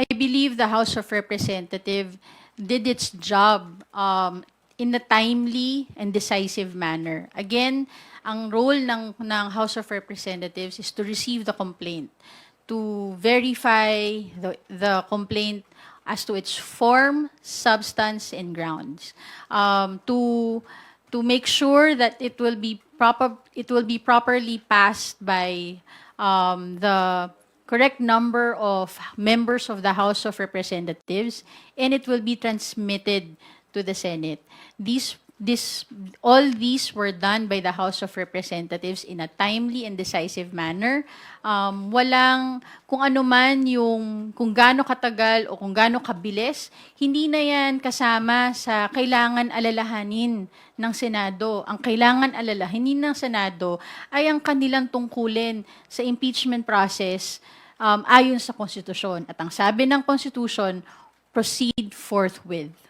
I believe the House of Representatives did its job um, in a timely and decisive manner. Again, ang role ng, ng House of Representatives is to receive the complaint, to verify the, the complaint as to its form, substance, and grounds, um, to to make sure that it will be proper, it will be properly passed by um, the correct number of members of the House of Representatives, and it will be transmitted to the Senate. These, this, all these were done by the House of Representatives in a timely and decisive manner. Um, walang kung ano man yung kung gaano katagal o kung gaano kabilis, hindi na yan kasama sa kailangan alalahanin ng Senado. Ang kailangan alalahanin ng Senado ay ang kanilang tungkulin sa impeachment process um, ayon sa konstitusyon. At ang sabi ng konstitusyon, proceed forthwith.